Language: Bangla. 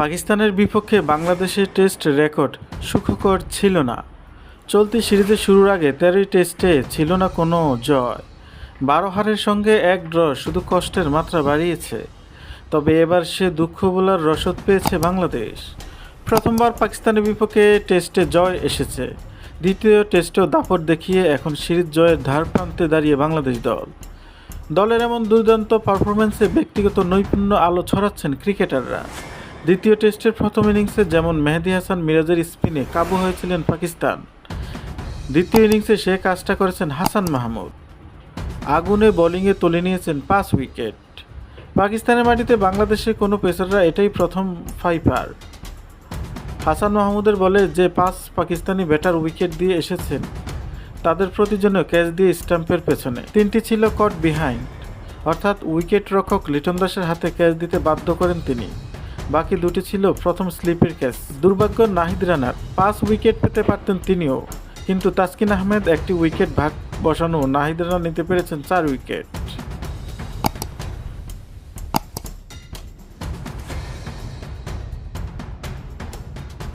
পাকিস্তানের বিপক্ষে বাংলাদেশের টেস্ট রেকর্ড সুখকর ছিল না। চলতি সিরিজের শুরুর আগে তেরোই টেস্টে ছিল না কোনো জয়। বারো হারের সঙ্গে এক ড্র শুধু কষ্টের মাত্রা বাড়িয়েছে। তবে এবার সে দুঃখ বলার রসদ পেয়েছে বাংলাদেশ। প্রথমবার পাকিস্তানের বিপক্ষে টেস্টে জয় এসেছে। দ্বিতীয় টেস্টেও দাপট দেখিয়ে এখন সিরিজ জয়ের ধার প্রান্তে দাঁড়িয়ে বাংলাদেশ দল। দলের এমন দুর্দান্ত পারফরমেন্সে ব্যক্তিগত নৈপুণ্য আলো ছড়াচ্ছেন ক্রিকেটাররা। দ্বিতীয় টেস্টের প্রথম ইনিংসে যেমন মেহেদি হাসান মিরাজের স্পিনে কাবু হয়েছিলেন পাকিস্তান। দ্বিতীয় ইনিংসে সে কাজটা করেছেন হাসান মাহমুদ। আগুনে বোলিংয়ে তুলে নিয়েছেন পাঁচ উইকেট। পাকিস্তানের মাটিতে বাংলাদেশের কোনো পেসাররা এটাই প্রথম ফাইপার। হাসান মাহমুদের বলে যে পাঁচ পাকিস্তানি ব্যাটার উইকেট দিয়ে এসেছেন, তাদের প্রতি জন্য ক্যাচ দিয়ে স্টাম্পের পেছনে। তিনটি ছিল কট বিহাইন্ড, অর্থাৎ উইকেট রক্ষক লিটন দাসের হাতে ক্যাচ দিতে বাধ্য করেন তিনি। বাকি দুটি ছিল প্রথম স্লিপের ক্যাচ দুর্ভাগ্য, নাহিদ রানার পাঁচ উইকেট পেতে পারতেন তিনিও। কিন্তু তাসকিন আহমেদ একটি উইকেট ভাগ বসানো নাহিদ রানা নিতে পেরেছেন চার উইকেট।